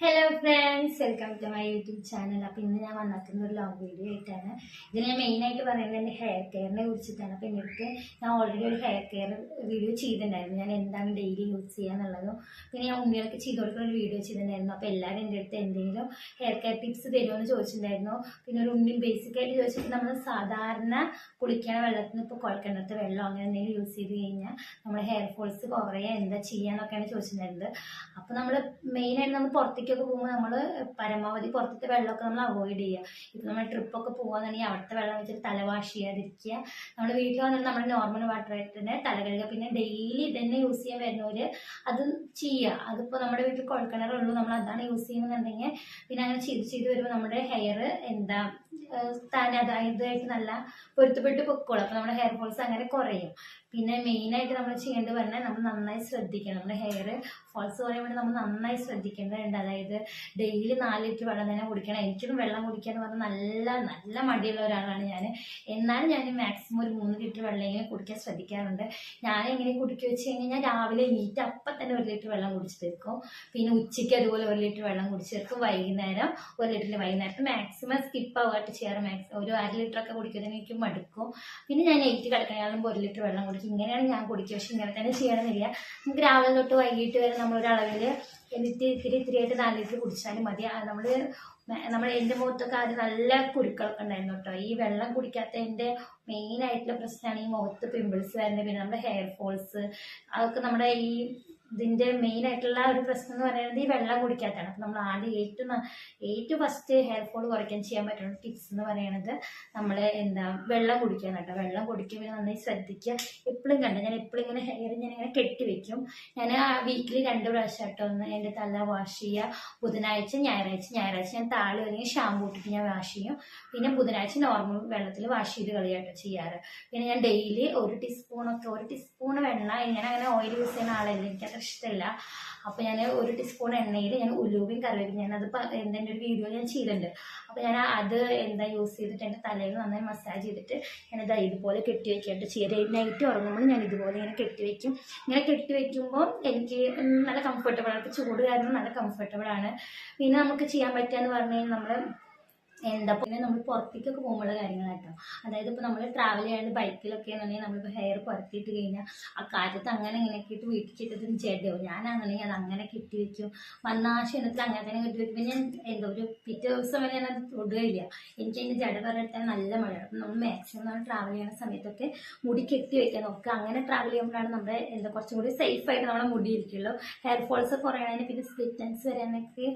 Hello friends welcome to my YouTube channel അപ്പോൾ ഇന്ന് ഞാൻ വന്നിരിക്കുന്ന ഒരു ലോങ് വീഡിയോ ആയിട്ടാണ്. ഇതിന് ഞാൻ മെയിനായിട്ട് പറയുന്നത് എന്റെ ഹെയർ കെയറിനെ കുറിച്ചിട്ടാണ്. അപ്പോൾ എനിക്ക് ഞാൻ ഓൾറെഡി ഒരു ഹെയർ കെയർ വീഡിയോ ചെയ്തിട്ടുണ്ടായിരുന്നു. ഞാൻ എന്താണ് ഡെയിലി യൂസ് ചെയ്യുക എന്നുള്ളതും പിന്നെ ഞാൻ ഉണ്ണികൾക്ക് ചെയ്ത് കൊടുക്കുന്ന ഒരു വീഡിയോ ചെയ്തിട്ടുണ്ടായിരുന്നു. അപ്പോൾ എല്ലാവരും എന്റെ അടുത്ത് എന്തെങ്കിലും ഹെയർ കെയർ ടിപ്സ് തരുമെന്ന് ചോദിച്ചിട്ടുണ്ടായിരുന്നു. പിന്നെ ഒരു ഉണ്ണി ബേസിക്കായിട്ട് ചോദിച്ചിട്ട് നമ്മൾ സാധാരണ കുളിക്കണ വെള്ളത്തിന് ഇപ്പോൾ കുഴക്കിണത്ത് വെള്ളം അങ്ങനെ എന്തെങ്കിലും യൂസ് ചെയ്ത് കഴിഞ്ഞാൽ നമ്മുടെ ഹെയർ ഫോൾസ് കുറയാൻ എന്താ ചെയ്യാന്നൊക്കെയാണ് ചോദിച്ചിട്ടുണ്ടായിരുന്നത്. അപ്പോൾ നമ്മൾ മെയിനായിട്ട് നമ്മൾ പുറത്തേക്കൊക്കെ പോകുമ്പോൾ നമ്മൾ പരമാവധി പുറത്തത്തെ വെള്ളമൊക്കെ നമ്മൾ അവോയ്ഡ് ചെയ്യുക. ഇപ്പം നമ്മൾ ട്രിപ്പൊക്കെ പോകുകയാണെന്നുണ്ടെങ്കിൽ അവിടുത്തെ വെള്ളം വെച്ചിട്ട് തല വാഷ് ചെയ്യാതിരിക്കുക. നമ്മൾ വീട്ടിൽ വന്നിട്ട് നമ്മൾ നോർമൽ വാട്ടർ ആയിട്ട് തല കഴുകുക. പിന്നെ ഡെയിലി ഇതന്നെ യൂസ് ചെയ്യാൻ വരുന്നവർ അത് ചെയ്യുക. അതിപ്പോൾ നമ്മുടെ വീട്ടിൽ കുഴൽക്കിണറുള്ളൂ നമ്മൾ അതാണ് യൂസ് ചെയ്യുന്നുണ്ടെങ്കിൽ പിന്നെ അങ്ങനെ ചെയ്ത് ചെയ്ത് വരുമ്പോൾ നമ്മുടെ ഹെയർ എന്താ ഏഹ് താനെ അതായതായിട്ട് നല്ല പൊരുത്തപ്പെട്ട് പൊക്കോളും. അപ്പോൾ നമ്മുടെ ഹെയർ ഫോൾസ് അങ്ങനെ കുറയും. പിന്നെ മെയിൻ ആയിട്ട് നമ്മൾ ചെയ്യേണ്ടത് പറഞ്ഞാൽ നമ്മൾ നന്നായി ശ്രദ്ധിക്കണം. നമ്മുടെ ഹെയർ ഫോൾസ് കുറയുമ്പോൾ നമ്മൾ നന്നായി ശ്രദ്ധിക്കേണ്ടതുണ്ട്. അതായത് ഡെയിലി നാല് ലിറ്റർ വെള്ളം തന്നെ കുടിക്കണം. എനിക്കും വെള്ളം കുടിക്കുക എന്ന് പറഞ്ഞാൽ നല്ല നല്ല മടിയുള്ള ഒരാളാണ് ഞാൻ. എന്നാലും ഞാൻ മാക്സിമം ഒരു മൂന്ന് ലിറ്റർ വെള്ളമെങ്കിലും കുടിക്കാൻ ശ്രദ്ധിക്കാറുണ്ട്. ഞാൻ എങ്ങനെ കുടിക്കുക വെച്ച് കഴിഞ്ഞാൽ ഞാൻ രാവിലെ എണീറ്റ് അപ്പം തന്നെ ഒരു ലിറ്റർ വെള്ളം കുടിച്ച് തീർക്കും. പിന്നെ ഉച്ചയ്ക്ക് അതുപോലെ ഒരു ലിറ്റർ വെള്ളം കുടിച്ച് തീർക്കും. വൈകുന്നേരം ഒരു ലിറ്റർ വൈകുന്നേരത്ത് മാക്സിമം സ്കിപ്പ് ആവാട്ട് ചെയ്യാറ് മാക്സിമം ഒരു അര ലിറ്റർ ഒക്കെ കുടിക്കുന്നത് എനിക്ക് മടുക്കും. പിന്നെ ഞാൻ എയ്റ്റ് കിടക്കണമെങ്കിൽ ഒരു ലിറ്റർ വെള്ളം കുടിക്കും. ഇങ്ങനെയാണ് ഞാൻ കുടിക്കുക. പക്ഷെ ഇങ്ങനെ തന്നെ ചെയ്യണമെന്നില്ല. നമുക്ക് രാവിലെ തൊട്ട് വൈകിട്ട് വരെ നമ്മളൊരളവിൽ എന്നിട്ട് ഇത്തിരി ഇത്തിരി ആയിട്ട് നാല് ലിറ്റർ കുടിച്ചാലും മതി. നമ്മൾ നമ്മൾ എന്റെ മുഖത്തൊക്കെ ആദ്യം നല്ല കുരുക്കളൊക്കെ ഉണ്ടായിരുന്നു കേട്ടോ. ഈ വെള്ളം കുടിക്കാത്തതിന്റെ മെയിൻ ആയിട്ടുള്ള പ്രശ്നമാണ് ഈ മുഖത്ത് പിമ്പിൾസ് വരുന്നത്. പിന്നെ നമ്മുടെ ഹെയർ ഫോൾസ് അതൊക്കെ നമ്മുടെ ഈ ഇതിന്റെ മെയിൻ ആയിട്ടുള്ള ഒരു പ്രശ്നം എന്ന് പറയുന്നത് ഈ വെള്ളം കുടിക്കാത്തതാണ്. അപ്പം നമ്മൾ ആദ്യം ഏറ്റവും ഏറ്റവും ഫസ്റ്റ് ഹെയർ ഫോൾ കുറയ്ക്കാൻ ചെയ്യാൻ പറ്റുന്ന ടിപ്സ് എന്ന് പറയുന്നത് നമ്മൾ എന്താ വെള്ളം കുടിക്കാൻ കേട്ടോ. വെള്ളം കുടിക്കുമ്പോൾ നന്നായി ശ്രദ്ധിക്കുക. എപ്പോഴും കണ്ട ഞാൻ എപ്പോഴും ഇങ്ങനെ ഹെയർ ഞാൻ ഇങ്ങനെ കെട്ടി വെക്കും. ഞാൻ ആ വീക്കിലി രണ്ട് പ്രാവശ്യം കേട്ടോ ഒന്ന് എന്റെ തല വാഷ് ചെയ്യുക. ബുധനാഴ്ച ഞായറാഴ്ച ഞായറാഴ്ച ഞാൻ താളി അല്ലെങ്കിൽ ഷാമ്പൂ ഇട്ടിട്ട് ഞാൻ വാഷ് ചെയ്യും. പിന്നെ ബുധനാഴ്ച നോർമൽ വെള്ളത്തിൽ വാഷ് ചെയ്ത് കളയാട്ടോ ചെയ്യാറ്. പിന്നെ ഞാൻ ഡെയിലി ഒരു ടീസ്പൂണൊക്കെ ഒരു ടീസ്പൂൺ വെള്ളം ഇങ്ങനെ അങ്ങനെ ഓയിൽ യൂസ് ചെയ്യുന്ന ആളല്ല. എനിക്കത് ഇഷ്ടമല്ല അപ്പോൾ ഞാൻ ഒരു ടീസ്പൂൺ എണ്ണയിൽ ഞാൻ ഉലുവയും ഞാനത് അത് എന്റെ ഒരു വീഡിയോ ഞാൻ ചെയ്തിട്ടുണ്ട്. അപ്പോൾ ഞാൻ അത് എന്താ യൂസ് ചെയ്തിട്ട് എന്റെ തലയിൽ നന്നായി മസാജ് ചെയ്തിട്ട് ഞാനിത് ഇതുപോലെ കെട്ടി വയ്ക്കാണ്ട് ചെയ്യാറ് നൈറ്റ് ഉറങ്ങുമ്പോൾ ഞാൻ ഇതുപോലെ ഇങ്ങനെ കെട്ടി വെക്കും. ഇങ്ങനെ കെട്ടി വെക്കുമ്പോൾ എനിക്ക് നല്ല കംഫർട്ടബിൾ ആണ്. ഇപ്പോൾ ചൂട് കാരണം നല്ല കംഫർട്ടബിൾ ആണ്. പിന്നെ നമുക്ക് ചെയ്യാൻ പറ്റുക എന്ന് പറഞ്ഞു കഴിഞ്ഞാൽ നമ്മൾ എന്താ പിന്നെ നമ്മൾ പുറത്തേക്കൊക്കെ പോകുമ്പോഴുള്ള കാര്യങ്ങളാട്ടോ അതായത് ഇപ്പോൾ നമ്മൾ ട്രാവൽ ചെയ്യാണ്ട് ബൈക്കിലൊക്കെ ആണെങ്കിൽ നമ്മളിപ്പോൾ ഹെയർ പുറത്തിട്ട് കഴിഞ്ഞാൽ ആ കാറ്റത്ത് അങ്ങനെ ഇങ്ങനെയൊക്കെ ഇട്ട് വീട്ടിൽ ഇട്ടിട്ട് ഞാൻ അങ്ങനെ അത് അങ്ങനെ കെട്ടി വെക്കും. വന്ന ആ അങ്ങനെ തന്നെ കെട്ടി വെക്കും. ഞാൻ എന്താ ഒരു പിറ്റേ ദിവസം വരെ ഞാനത് തൊടുകയില്ല. എനിക്ക് അതിന്റെ ജട പറഞ്ഞെടുത്താൽ നല്ല മഴയാണ് അപ്പം നമ്മൾ മാക്സിമം നമ്മൾ ട്രാവൽ ചെയ്യുന്ന സമയത്തൊക്കെ മുടി കെട്ടി വെക്കാൻ നോക്കുക. അങ്ങനെ ട്രാവൽ ചെയ്യുമ്പോഴാണ് നമ്മുടെ എന്താ കുറച്ചും കൂടി സേഫായിട്ട് നമ്മുടെ മുടി ഇരിക്കുള്ളൂ. ഹെയർ ഫോൾസ് കുറയണതിന് പിന്നെ സ്പ്ലിറ്റൻസ് വരാനൊക്കെ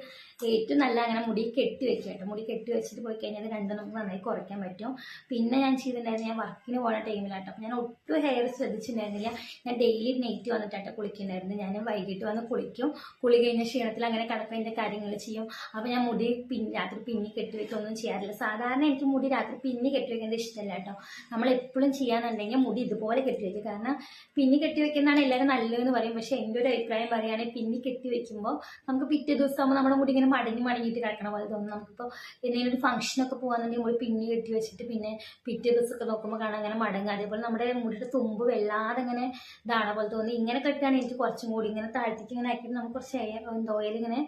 ഏറ്റവും നല്ല അങ്ങനെ മുടി കെട്ടി വെക്കുക കേട്ടോ മുടി കെട്ടി വെച്ചിട്ട് പോയി കഴിഞ്ഞാൽ രണ്ടും നമുക്ക് നന്നായി കുറയ്ക്കാൻ പറ്റും. പിന്നെ ഞാൻ ചെയ്തിട്ടുണ്ടായിരുന്നു ഞാൻ വർക്കിന് പോകുന്ന ടൈമിലാട്ടോ അപ്പം ഞാൻ ഒട്ടും ഹെയർ ശ്രദ്ധിച്ചിട്ടുണ്ടായിരുന്നില്ല. ഞാൻ ഡെയിലി നൈറ്റ് വന്നിട്ടാട്ടോ കുളിക്കുന്നുണ്ടായിരുന്നു ഞാൻ വൈകിട്ട് വന്ന് കുളിക്കും. കുളി കഴിഞ്ഞ ക്ഷീണത്തിൽ അങ്ങനെ കിടപ്പതിന്റെ കാര്യങ്ങൾ ചെയ്യും. അപ്പോൾ ഞാൻ മുടി പിൻ രാത്രി പിന്നി കെട്ടി വെക്കൊന്നും ചെയ്യാറില്ല. സാധാരണ എനിക്ക് മുടി രാത്രി പിന്നി കെട്ടി വെക്കുന്നത് ഇഷ്ടമല്ല കേട്ടോ നമ്മൾ എപ്പോഴും ചെയ്യാന്നുണ്ടെങ്കിൽ മുടി ഇതുപോലെ കെട്ടി വെക്കും. കാരണം പിന്നി കെട്ടി വെക്കുന്നതാണ് എല്ലാവരും നല്ലതെന്ന് പറയും. പക്ഷേ എന്റെ ഒരു അഭിപ്രായം പറയുകയാണെങ്കിൽ പിന്നി കെട്ടി വെക്കുമ്പോൾ നമുക്ക് പിറ്റേ ദിവസം ആകുമ്പോൾ നമ്മുടെ മുടി ഇങ്ങനെ മടങ്ങി മടങ്ങിയിട്ട് കിടക്കണ. പോലെ തോന്നും നമുക്കിപ്പോൾ എന്തെങ്കിലും ഒരു ഫംഗ്ഷനൊക്കെ പോകാന്നുണ്ടെങ്കിൽ മുടി പിന്നി കെട്ടി വെച്ചിട്ട് പിന്നെ പിറ്റേ ദിവസമൊക്കെ നോക്കുമ്പോൾ കാണാൻ അങ്ങനെ മടങ്ങുക അതേപോലെ നമ്മുടെ മുടിയുടെ തുമ്പ് വല്ലാതെ ഇങ്ങനെ ഇതാണ പോലെ തോന്നി. ഇങ്ങനെ കെട്ടാണ് എനിക്ക് കുറച്ചും കൂടി. ഇങ്ങനെ താഴ്ത്തിക്ക് ഇങ്ങനെ ആക്കിയിട്ട് നമുക്ക് കുറച്ച് എന്താ ഓയിൽ ഇങ്ങനെ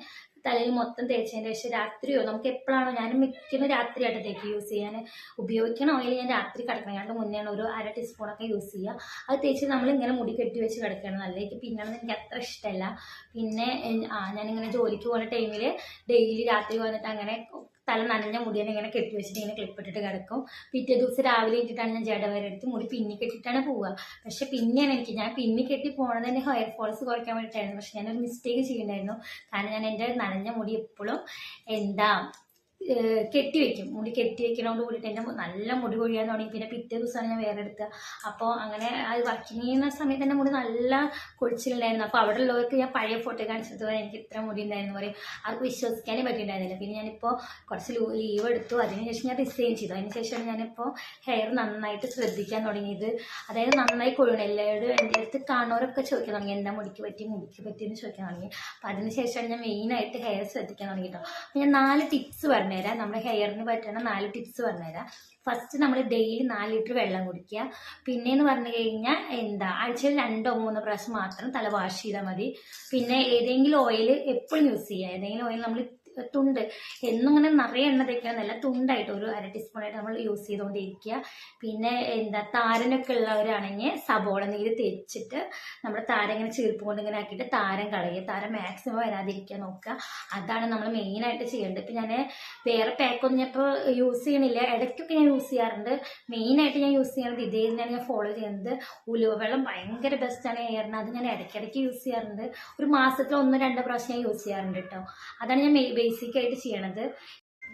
തലയിൽ മൊത്തം തേച്ചതിന്റെ ശേഷം രാത്രിയോ നമുക്ക് എപ്പോഴാണോ ഞാൻ മിക്കുന്ന രാത്രിയായിട്ട് തേക്ക് യൂസ് ചെയ്യാൻ. ഉപയോഗിക്കണ ഓയിൽ ഞാൻ രാത്രി കിടക്കണം. ഞാൻ മുന്നെയാണ് ഒരു അര ടീസ്പൂണൊക്കെ യൂസ് ചെയ്യുക. അത് തേച്ച് നമ്മൾ ഇങ്ങനെ മുടി കെട്ടി വെച്ച് കിടക്കണം നല്ല എനിക്ക് പിന്നാണെന്ന് എനിക്ക് അത്ര ഇഷ്ടമല്ല. പിന്നെ ആ ഞാനിങ്ങനെ ജോലിക്ക് പോകുന്ന ടൈമിൽ ഡെയിലി രാത്രി വന്നിട്ട് അങ്ങനെ തല നനഞ്ഞ മുടിയെ ഇങ്ങനെ കെട്ടി വെച്ചിട്ട് ഇങ്ങനെ ക്ലിപ്പിട്ടിട്ട് കിടക്കും. പിറ്റേ ദിവസം രാവിലെ ഇട്ടിട്ടാണ് ഞാൻ ജട വരെ എടുത്ത് മുടി പിന്നി കെട്ടിട്ടാണ് പോവുക. പക്ഷെ പിന്നെയാണ് എനിക്ക് ഞാൻ പിന്നി കെട്ടി പോണത് തന്നെ ഹെയർ ഫോൾസ് കുറയ്ക്കാൻ വേണ്ടിയിട്ടായിരുന്നു പക്ഷെ ഞാനൊരു മിസ്റ്റേക്ക് ചെയ്യുന്നുണ്ടായിരുന്നു. കാരണം ഞാൻ എന്റെ നനഞ്ഞ മുടി എപ്പോഴും എന്താ കെട്ടി വെക്കും. മുടി കെട്ടി വെക്കണോണ്ട് കൂടിയിട്ട് എന്റെ നല്ല മുടി കൊഴിയാൻ തുടങ്ങി. പിന്നെ പിറ്റേ ദിവസമാണ് ഞാൻ വേറെ എടുക്കുക അപ്പോൾ അങ്ങനെ അത് വർക്കിംഗ് ചെയ്യുന്ന സമയത്ത് എന്റെ മുടി നല്ല കൊഴിച്ചിലുണ്ടായിരുന്നു. അപ്പോൾ അവിടെ ഉള്ളവർക്ക് ഞാൻ പഴയ ഫോട്ടോ കാണിച്ചത് എനിക്ക് ഇത്ര മുടി ഉണ്ടായിരുന്നു പറയും. അവർക്ക് വിശ്വസിക്കാനേ പറ്റിയിട്ടുണ്ടായിരുന്നില്ല. പിന്നെ ഞാനിപ്പോൾ കുറച്ച് ലീവ് എടുത്തു. അതിനുശേഷം ഞാൻ ഡിസൈൻ ചെയ്തു. അതിനുശേഷമാണ് ഞാനിപ്പോൾ ഹെയർ നന്നായിട്ട് ശ്രദ്ധിക്കാൻ തുടങ്ങിയത്. അതായത് നന്നായി കൊഴിയണം. എല്ലാവരും എന്റെ അടുത്ത് കാണുന്നവരൊക്കെ ചോദിക്കാൻ തുടങ്ങി. എന്റെ മുടിക്ക് പറ്റി? മുടിക്ക് പറ്റിയെന്ന് ചോദിക്കാൻ തുടങ്ങി. അപ്പോൾ അതിനുശേഷമാണ് ഞാൻ മെയിനായിട്ട് ഹെയർ ശ്രദ്ധിക്കാൻ തുടങ്ങിയിട്ടോ ഞാൻ നാല് ടിപ്സ് പറഞ്ഞു. പറഞ്ഞുതരാം. നമ്മുടെ ഹെയറിന് പറ്റുന്ന നാല് ടിപ്സ് പറഞ്ഞുതരാം. ഫസ്റ്റ് നമ്മൾ ഡെയിലി നാല് ലിറ്റർ വെള്ളം കുടിക്കുക. പിന്നെയെന്ന് പറഞ്ഞു കഴിഞ്ഞാൽ എന്താ ആഴ്ചയിൽ രണ്ടോ മൂന്നോ പ്രാവശ്യം മാത്രം തല വാഷ് ചെയ്താൽ മതി. പിന്നെ ഏതെങ്കിലും ഓയിൽ എപ്പോഴും യൂസ് ചെയ്യുക. ഏതെങ്കിലും ഓയിൽ നമ്മൾ തുണ്ട്. എന്നും ഇങ്ങനെ നിറയെ എണ്ണ തേക്കാന്നല്ല തുണ്ടായിട്ട് ഒരു അര ടീസ്പൂൺ ടീസ്പൂണായിട്ട് നമ്മൾ യൂസ് ചെയ്തുകൊണ്ടിരിക്കുക. പിന്നെ എന്താ താരനൊക്കെ ഉള്ളവരാണെങ്കിൽ സബോള നീര് തേച്ചിട്ട് നമ്മുടെ താരം ഇങ്ങനെ ചീർപ്പ് കൊണ്ട് ഇങ്ങനെ ആക്കിയിട്ട് താരം കളയുക. താരം മാക്സിമം വരാതിരിക്കാൻ നോക്കുക. അതാണ് നമ്മൾ മെയിനായിട്ട് ചെയ്യേണ്ടത്. ഇപ്പം ഞാൻ വേറെ പാക്കൊന്നും ഞാൻ ഇപ്പോൾ യൂസ് ചെയ്യണില്ല. ഇടയ്ക്കൊക്കെ ഞാൻ യൂസ് ചെയ്യാറുണ്ട്. മെയിനായിട്ട് ഞാൻ യൂസ് ചെയ്യണത് ഇതേ തന്നെയാണ് ഞാൻ ഫോളോ ചെയ്യുന്നത്. ഉലുവ വെള്ളം ഭയങ്കര ബെസ്റ്റാണ് ഹെയറിന് അത് ഞാൻ ഇടയ്ക്കിടയ്ക്ക് യൂസ് ചെയ്യാറുണ്ട്. ഒരു മാസത്തിൽ ഒന്നോ രണ്ടോ പ്രാവശ്യം ഞാൻ യൂസ് ചെയ്യാറുണ്ട് കേട്ടോ. അതാണ് ഞാൻ ബേസിക് ആയിട്ട് ചെയ്യണത്.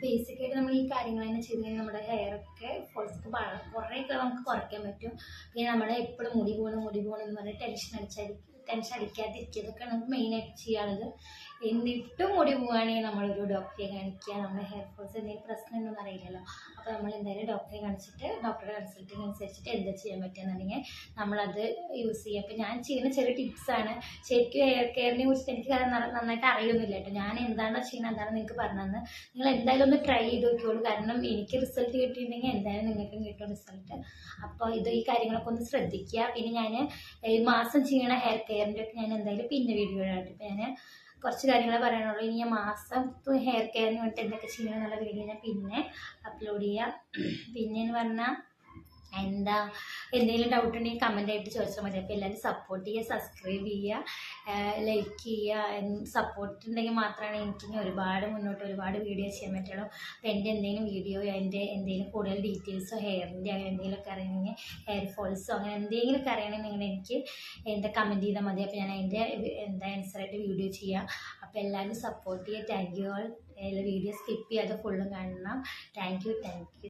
ബേസിക് ആയിട്ട് നമ്മൾ ഈ കാര്യങ്ങൾ തന്നെ ചെയ്ത് കഴിഞ്ഞാൽ നമ്മുടെ ഹെയർ ഒക്കെ ഫോൾസൊക്കെ കുറേയൊക്കെ നമുക്ക് കുറയ്ക്കാൻ പറ്റും. പിന്നെ നമ്മൾ എപ്പോഴും മുടി പോകണം മുടി പോകണം എന്ന് പറഞ്ഞ് ടെൻഷൻ അടിച്ചായിരിക്കും ടെൻഷൻ അടിക്കാതിരിക്കുക ഇതൊക്കെയാണ് നമുക്ക് മെയിനായിട്ട് ചെയ്യാനുള്ളത്. എന്നിട്ടും മുടി പോവുകയാണെങ്കിൽ നമ്മളൊരു ഡോക്ടറെ കാണിക്കുക നമ്മുടെ ഹെയർ ഫോൾസ് എന്തെങ്കിലും പ്രശ്നം ഉണ്ടെന്ന് അറിയില്ലല്ലോ അപ്പോൾ നമ്മൾ എന്തായാലും ഡോക്ടറെ കാണിച്ചിട്ട് ഡോക്ടറുടെ കൺസൾട്ടിങ് അനുസരിച്ചിട്ട് എന്താ ചെയ്യാൻ പറ്റുകയെന്നുണ്ടെങ്കിൽ നമ്മളത് യൂസ് ചെയ്യുക അപ്പോൾ ഞാൻ ചെയ്യുന്ന ചെറിയ ടിപ്സാണ് ശരിക്കും ഹെയർ കെയറിനെ കുറിച്ച് എനിക്ക് നന്നായിട്ട് അറിയൊന്നുമില്ല കേട്ടോ. ഞാൻ എന്താണോ ചെയ്യുന്നത് എന്താണ് നിങ്ങൾക്ക് പറഞ്ഞു തന്ന് നിങ്ങൾ എന്തായാലും ഒന്ന് ട്രൈ ചെയ്ത് നോക്കിയോളൂ കാരണം എനിക്ക് റിസൾട്ട് കിട്ടിയിട്ടുണ്ടെങ്കിൽ എന്തായാലും നിങ്ങൾക്കും കിട്ടും റിസൾട്ട് അപ്പോൾ ഇത് ഈ കാര്യങ്ങളൊക്കെ ഒന്ന് ശ്രദ്ധിക്കുക. പിന്നെ ഞാൻ ഈ മാസം ചെയ്യണ ഹെയർ കെയറിന്റെ ഒക്കെ ഞാൻ എന്തായാലും പിന്നെ വീഡിയോ ഇടാം ഞാൻ കുറച്ച് കാര്യങ്ങൾ പറയാനുള്ളൂ. ഇനി ഞാൻ മാസം ഹെയർ കെയറിന് വേണ്ടിയിട്ട് എന്തൊക്കെ ചെയ്യണം എന്നുള്ള വീഡിയോ ഞാൻ പിന്നെ അപ്ലോഡ് ചെയ്യാം. പിന്നെയെന്ന് പറഞ്ഞാൽ എന്താ എന്തെങ്കിലും ഡൗട്ട് ഉണ്ടെങ്കിൽ കമന്റ് ആയിട്ട് ചോദിച്ചാൽ മതി. അപ്പോൾ എല്ലാവരും സപ്പോർട്ട് ചെയ്യുക സബ്സ്ക്രൈബ് ചെയ്യുക ലൈക്ക് ചെയ്യുക സപ്പോർട്ട് ഉണ്ടെങ്കിൽ മാത്രമാണ് എനിക്ക് ഇനി ഒരുപാട് മുന്നോട്ട് ഒരുപാട് വീഡിയോ ചെയ്യാൻ പറ്റുള്ളൂ. അപ്പോൾ എന്റെ എന്തെങ്കിലും വീഡിയോ എന്റെ എന്തെങ്കിലും കൂടുതൽ ഡീറ്റെയിൽസോ ഹെയറിന്റെ അങ്ങനെ എന്തെങ്കിലുമൊക്കെ അറിയണമെങ്കിൽ ഹെയർ ഫോൾസോ അങ്ങനെ എന്തെങ്കിലുമൊക്കെ അറിയണമെങ്കിൽ നിങ്ങൾ എനിക്ക് എന്താ കമന്റ് ചെയ്താൽ മതി. അപ്പോൾ ഞാൻ അതിന്റെ എന്താ ആൻസറായിട്ട് വീഡിയോ ചെയ്യാം. അപ്പോൾ എല്ലാവരും സപ്പോർട്ട് ചെയ്യുക. Thank you all video skip ചെയ്യാതെ ഫുള്ളും കാണണം. Thank you thank you